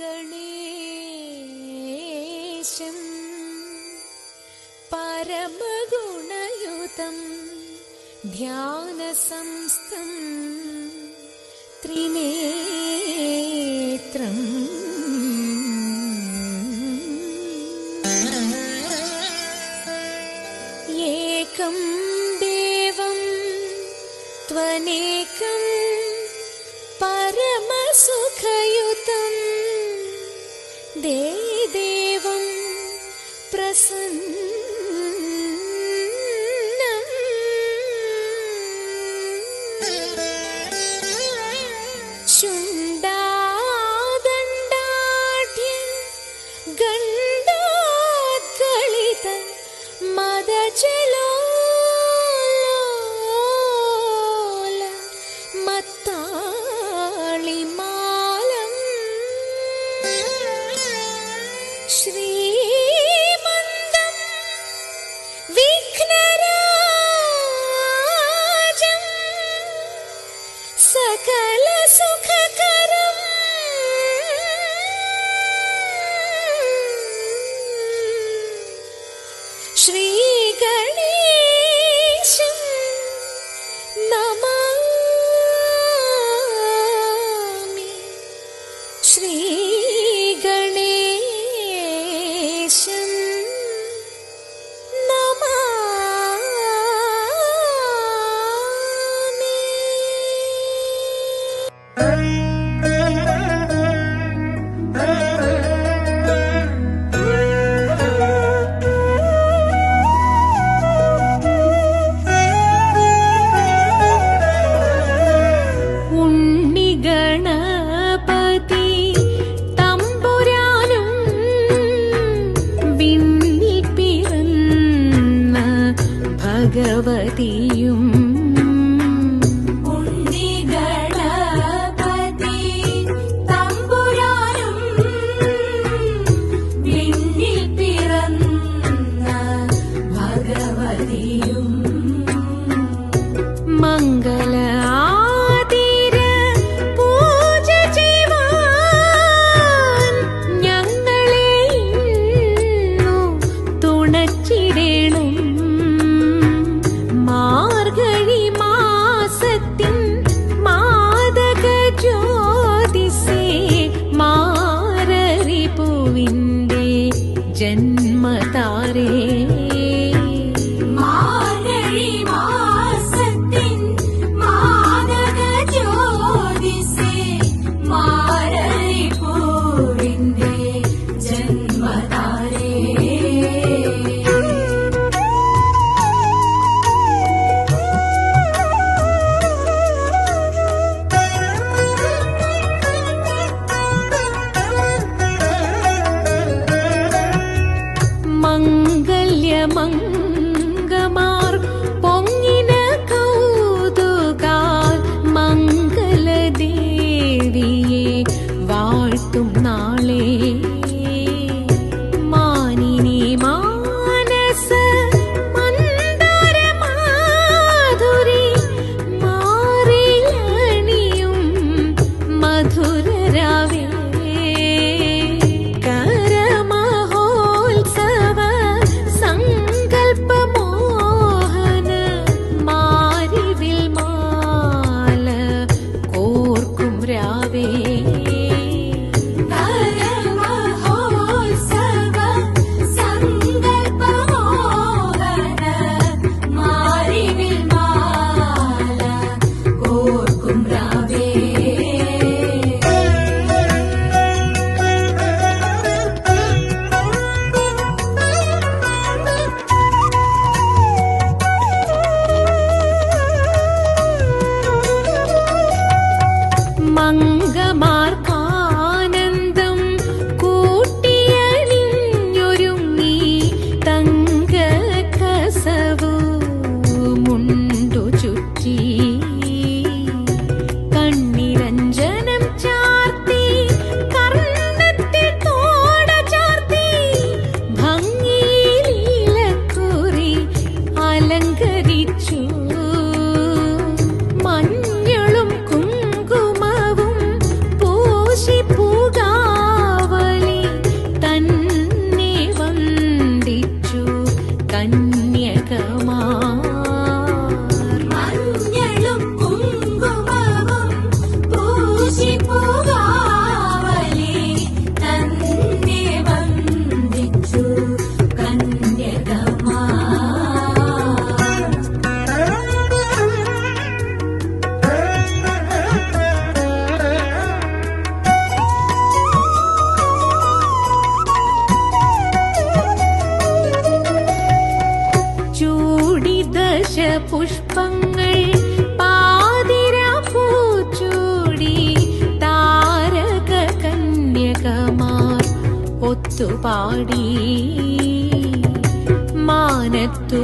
गणेशम् परमगुणयुतं ध्यानसंस्तं त्रिनेत्रम् एकं देवं त्वनेकं परमसुखयो देवं प्रसन्न। सकल सुख hati मारे மங்கமார்க்க ഒത്തുപാടി മാനത്തു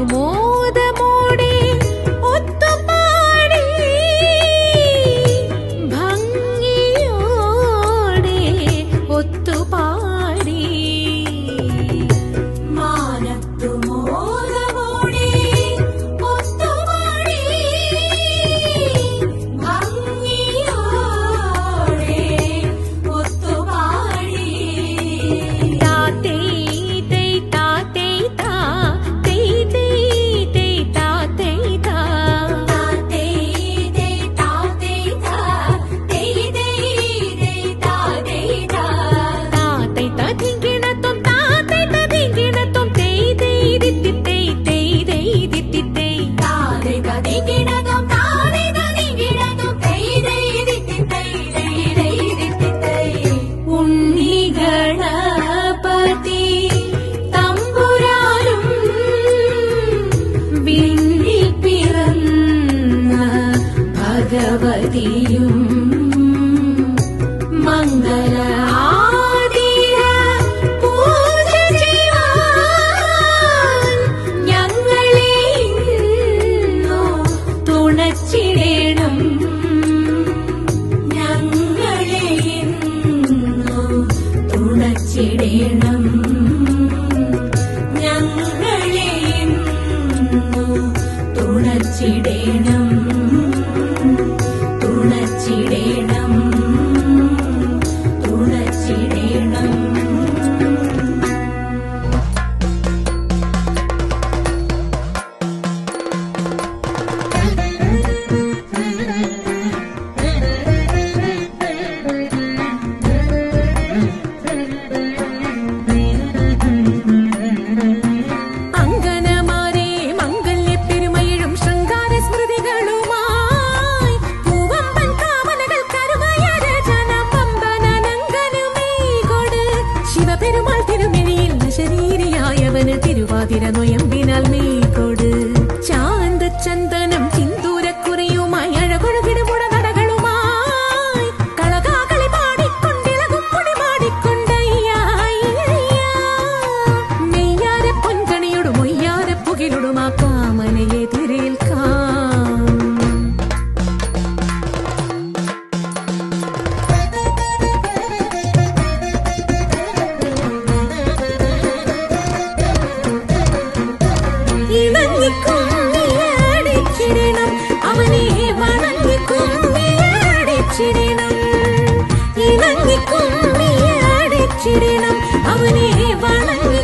ഭഗവതിയും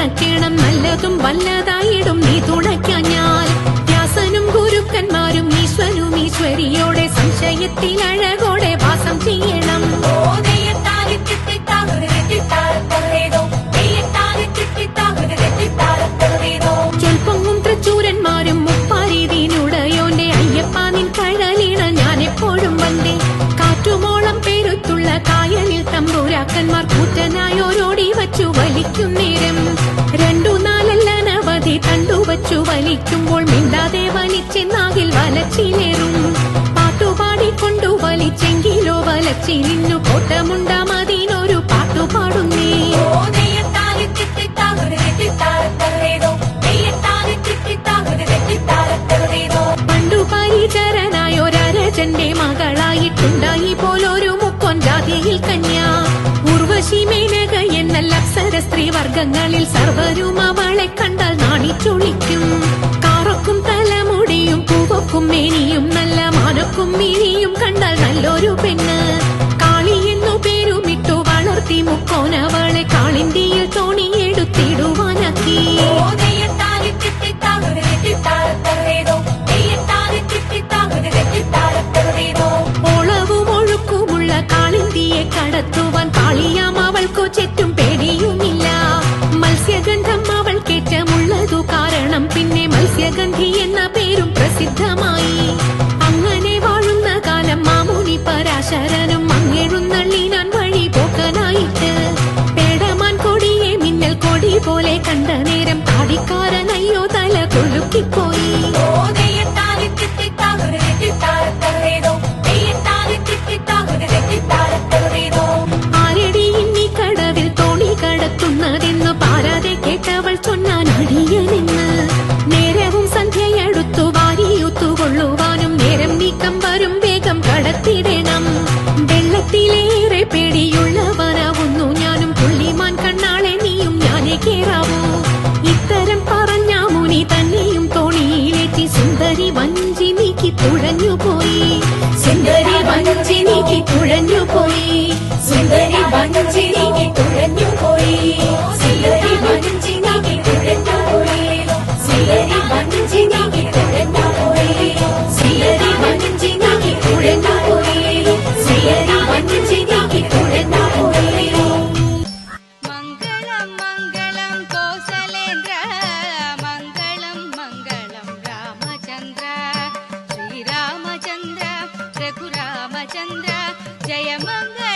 തുണയ്ക്കണം നല്ലതും വല്ലതായിടും. നീ തുണയ്ക്കാൻ ഞാൻ. വ്യാസനും ഗുരുക്കന്മാരും ഈശ്വരും ഈശ്വരിയോടെ സംശയത്തിൽ അഴകോടെ വാസം ചെയ്യണം. ചൊൽപ്പൊങ്ങും കൂറ്റനായോരോടി വച്ചു വലിക്കുമ്പോൾ മിണ്ടാതെ വലിച്ചെന്നാകിൽ വലച്ചിലേറും. പാട്ടുപാടിക്കൊണ്ടു വലിച്ചെങ്കിലോ വലച്ചിലിന്നു കോട്ടമുണ്ടാമതിനൊരു പാട്ടുപാടുന്നേ പണ്ടു പരിചരനായൊരരജന്റെ മകളായിട്ടുണ്ടായി പോലൊരു മുക്കൊൻ ജാതിയിൽ കന്യാ. ഉർവശി മേനക എന്നല്ല അപ്സര സ്ത്രീ വർഗങ്ങളിൽ സർവരും അവളെ കണ്ടാൽ നാണിച്ചൊളിക്കും കാറൊക്കും തലമുടിയും പൂവൊക്കും മേനിയും നല്ല മാനൊക്കും മിഴിയും കണ്ടാൽ നല്ലൊരു പെണ്ണ്. കാളി എന്നു പേരുമിട്ടു വളർത്തി മുക്കോനവളെ. 大爷们。